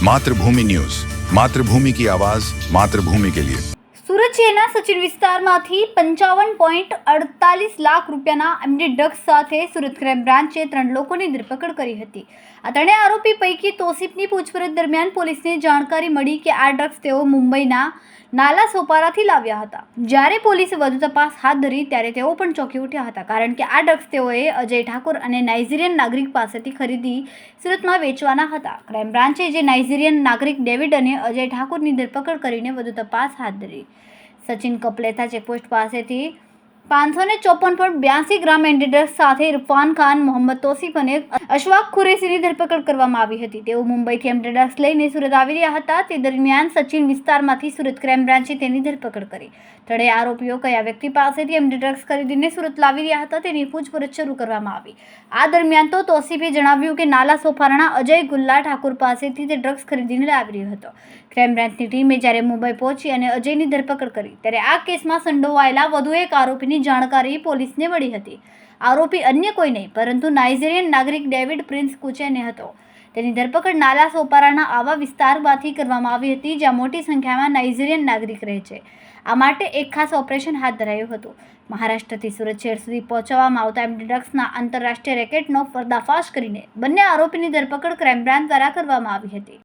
Mathrubhumi news Mathrubhumi કી આવાઝ માતૃભૂમિ કે લિયે શહેરના સચિન વિસ્તારમાંથી પંચાવન પોઈન્ટ અડતાલીસ લાખ રૂપિયાના એમડી ડ્રગ્સ સાથે સુરત ક્રાઇમ બ્રાન્ચે ત્રણ લોકોની ધરપકડ કરી હતી. આ ત્રણેય આરોપી પૈકી તોસીફની પૂછપરછ દરમિયાન પોલીસને જાણકારી મળી કે આ ડ્રગ્સ તેઓ મુંબઈના નાલા સોપારાથી લાવ્યા હતા. જ્યારે પોલીસે વધુ તપાસ હાથ ધરી ત્યારે તેઓ પણ ચોંકી ઉઠ્યા હતા, કારણ કે આ ડ્રગ્સ તેઓએ અજય ઠાકોર અને નાઇજીરિયન નાગરિક પાસેથી ખરીદી સુરતમાં વેચવાના હતા. ક્રાઇમ બ્રાન્ચે જે નાઇજીરિયન નાગરિક ડેવિડ અને અજય ઠાકોરની ધરપકડ કરીને વધુ તપાસ હાથ ધરી. સચિન કપલેથા ચેકપોસ્ટ પાસેથી પાંચસો ને ચોપન પોઈન્ટ બ્યાસી ગ્રામ એન્ટીડ્રગ્સ સાથે ઇરફાન ખાન, મોહમ્મદ તોસીફ અને અશવાક ખુરેશીની ધરપકડ કરવામાં આવી હતી. તેઓ મુંબઈથી એન્ટીડ્રગ્સ લઈને સુરત આવી રહ્યા હતા. તે દરમિયાન સચિન વિસ્તારમાંથી સુરત ક્રાઇમ બ્રાન્ચે તેની ધરપકડ કરી. ત્રણેય આરોપીઓ કયા વ્યક્તિ પાસેથી એન્ટીડ્રગ્સ ખરીદીને સુરત લાવી રહ્યા હતા તેની પૂછપરછ શરૂ કરવામાં આવી. આ દરમિયાન તો તોસીફે જણાવ્યું કે નાલા સોફારાના અજય ગુલ્લા ઠાકુર પાસેથી તે ડ્રગ્સ ખરીદીને લાવી રહ્યો હતો. ક્રાઇમ બ્રાન્ચની ટીમે જ્યારે મુંબઈ પહોંચી અને અજયની ધરપકડ કરી, ત્યારે આ કેસમાં સંડોવાયેલા વધુ એક આરોપીની જાણકારી પોલીસને મળી હતી. આરોપી અન્ય કોઈ નહીં, પરંતુ નાઇજીરિયન નાગરિક ડેવિડ પ્રિન્સ કુચેને હતો. તેની ધરપકડ નાલા સોપારાના આવા વિસ્તારમાંથી કરવામાં આવી હતી, જ્યાં મોટી સંખ્યામાં નાઇજીરિયન નાગરિક રહે છે. આ માટે એક ખાસ ઓપરેશન હાથ ધરાયું હતું. મહારાષ્ટ્રથી સુરત શહેર સુધી પહોંચવામાં આવતા એમડી ડ્રગ્સના આંતરરાષ્ટ્રીય રેકેટનો પર્દાફાશ કરીને બંને આરોપીની ધરપકડ ક્રાઇમ બ્રાન્ચ દ્વારા કરવામાં આવી હતી.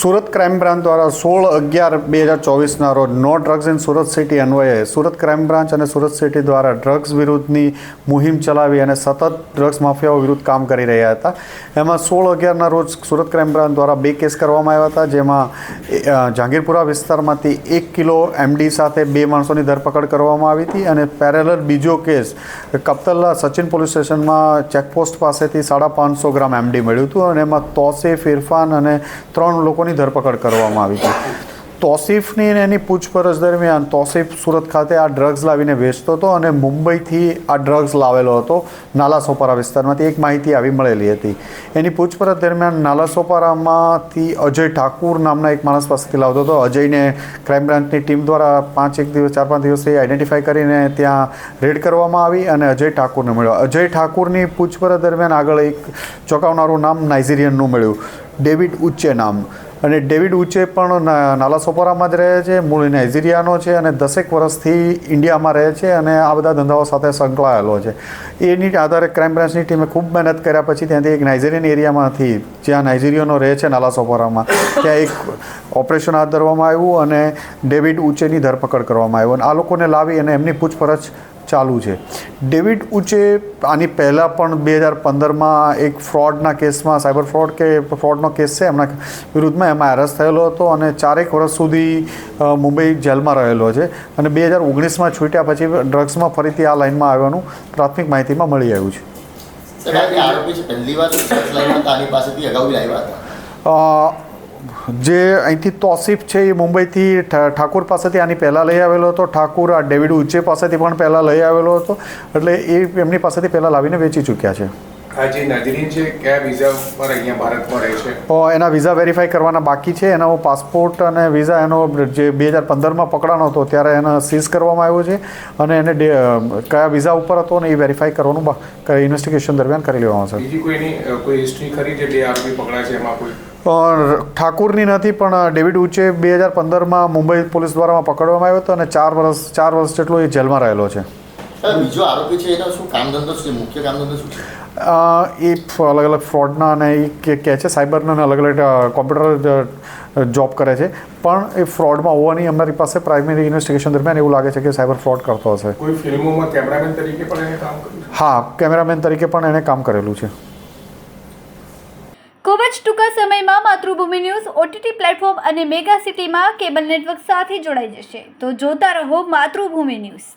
સુરત ક્રાઇમ બ્રાન્ચ દ્વારા સોળ અગિયાર બે હજાર ચોવીસના રોજ no drugs in Surat city અન્વયે સુરત ક્રાઇમ બ્રાન્ચ અને સુરત સિટી દ્વારા ડ્રગ્સ વિરુદ્ધની મુહિમ ચલાવી અને સતત ડ્રગ્સ માફિયાઓ વિરુદ્ધ કામ કરી રહ્યા હતા. એમાં સોળ અગિયારના રોજ સુરત ક્રાઇમ બ્રાન્ચ દ્વારા બે કેસ કરવામાં આવ્યા હતા, જેમાં જહાંગીરપુરા વિસ્તારમાંથી એક કિલો એમડી સાથે બે માણસોની ધરપકડ કરવામાં આવી હતી અને પેરેલર બીજો કેસ, કપ્તલ્લા સચિન પોલીસ સ્ટેશનમાં ચેકપોસ્ટ પાસેથી સાડા પાંચસો ગ્રામ એમડી મળ્યું હતું અને એમાં તોસે ઇરફાન અને ત્રણ લોકોની ધરપકડ કરવામાં આવી હતી તોસીફની એની પૂછપરછ દરમિયાન તોસીફ સુરત ખાતે આ ડ્રગ્સ લાવીને વેચતો હતો અને મુંબઈથી આ ડ્રગ્સ લાવેલો હતો નાલાસોપારા વિસ્તારમાંથી. એક માહિતી આવી મળેલી હતી. એની પૂછપરછ દરમિયાન નાલાસોપારામાંથી અજય ઠાકુર નામના એક માણસ પાસેથી લાવતો હતો. અજયને ક્રાઇમ બ્રાન્ચની ટીમ દ્વારા પાંચ, એક દિવસ, ચાર, પાંચ દિવસથી આઈડેન્ટિફાઈ કરીને ત્યાં રેડ કરવામાં આવી અને અજય ઠાકુરને મળ્યો. અજય ઠાકુરની પૂછપરછ દરમિયાન આગળ એક ચોંકાવનારું નામ નાઇજીરિયનનું મળ્યું. ડેવિડ ઉચ્ચે નામ. અને ડેવિડ ઉચે પણ નાલાસોપોરામાં જ રહે છે, મૂળ નાઇજીરિયાનો છે અને દસેક વર્ષથી ઇન્ડિયામાં રહે છે અને આ બધા ધંધાઓ સાથે સંકળાયેલો છે. એની આધારે ક્રાઇમ બ્રાન્ચની ટીમે ખૂબ મહેનત કર્યા પછી ત્યાંથી એક નાઇજીરિયન એરિયામાંથી, જ્યાં નાઇજીરિયનો રહે છે નાલા સોપારામાં, ત્યાં એક ઓપરેશન હાથ ધરવામાં આવ્યું અને ડેવિડ ઉચેની ધરપકડ કરવામાં આવ્યું. અને આ લોકોને લાવી અને એમની પૂછપરછ ચાલુ છે. ડેવિડ ઉચે આની પહેલાં પણ બે હજાર પંદરમાં એક ફ્રોડના કેસમાં સાયબર ફ્રોડ કે ફ્રોડનો કેસ છે એમના વિરુદ્ધમાં એમાં એરેસ્ટ થયેલો હતો અને ચારેક વર્ષ સુધી મુંબઈ જેલમાં રહેલો છે અને બે હજાર ઓગણીસમાં છૂટ્યા પછી ડ્રગ્સમાં ફરીથી આ લાઇનમાં આવવાનું પ્રાથમિક માહિતીમાં મળી આવ્યું છે. આરોપી છે પહેલી વાર પાસેથી અગાઉ લાવ્યા હતા? જે અહીંથી તોસીફ છે એ મુંબઈથી ઠાકુર પાસેથી આની પહેલાં લઈ આવેલો હતો. ઠાકુર આ ડેવિડ ઉચ્ચે પાસેથી પણ પહેલાં લઈ આવેલો હતો. એટલે એ એમની પાસેથી પહેલાં લાવીને વેચી ચૂક્યા છે. આ જે નાગરિક છે કયા વિઝા પર અહીંયા ભારતમાં રહે છે? તો એના વિઝા વેરીફાઈ કરવાના બાકી છે. એનો પાસપોર્ટ અને વિઝા એનો જે બે હજાર પંદરમાં પકડાનો હતો ત્યારે એને સીઝ કરવામાં આવ્યો છે અને એને ડે- કયા વિઝા ઉપર હતો ને એ વેરીફાઈ કરવાનું ઇન્વેસ્ટિગેશન દરમિયાન કરી લેવામાં આવશે. બીજી કોઈની કોઈ હિસ્ટ્રી ખરી જે બે આરોપી પકડાય છે એમાં કોઈ? ઠાકુરની નથી પણ ડેવિડ ઉચ્ચે બે હજાર પંદરમાં મુંબઈ પોલીસ દ્વારા પકડવામાં આવ્યો હતો અને ચાર વર્ષ ચાર વર્ષ જેટલો એ જેલમાં રહેલો છે. બીજો આરોપી છે એનો શું કામ ધંધો છે? મુખ્ય કામ ધંધો શું છે? એ અલગ અલગ ફ્રોડના અને એ કે કહે છે સાયબરના અને અલગ અલગ કોમ્પ્યુટર જોબ કરે છે. પણ એ ફ્રોડમાં હોવાની અમારી પાસે પ્રાઇમરી ઇન્વેસ્ટિગેશન દરમિયાન એવું લાગે છે કે સાયબર ફ્રોડ કરતો હશે. કોઈ ફિલ્મોમાં કેમેરામેન તરીકે પણ એને કામ કર્યું હા કેમેરામેન તરીકે પણ એણે કામ કરેલું છે. ખૂબ જ ટૂંકા સમયમાં માતૃભૂમિ ન્યૂઝ ઓટીટી પ્લેટફોર્મ અને મેગા સિટીમાં કેબલ નેટવર્ક સાથે જોડાઈ જશે. તો જોતા રહો માતૃભૂમિ ન્યૂઝ.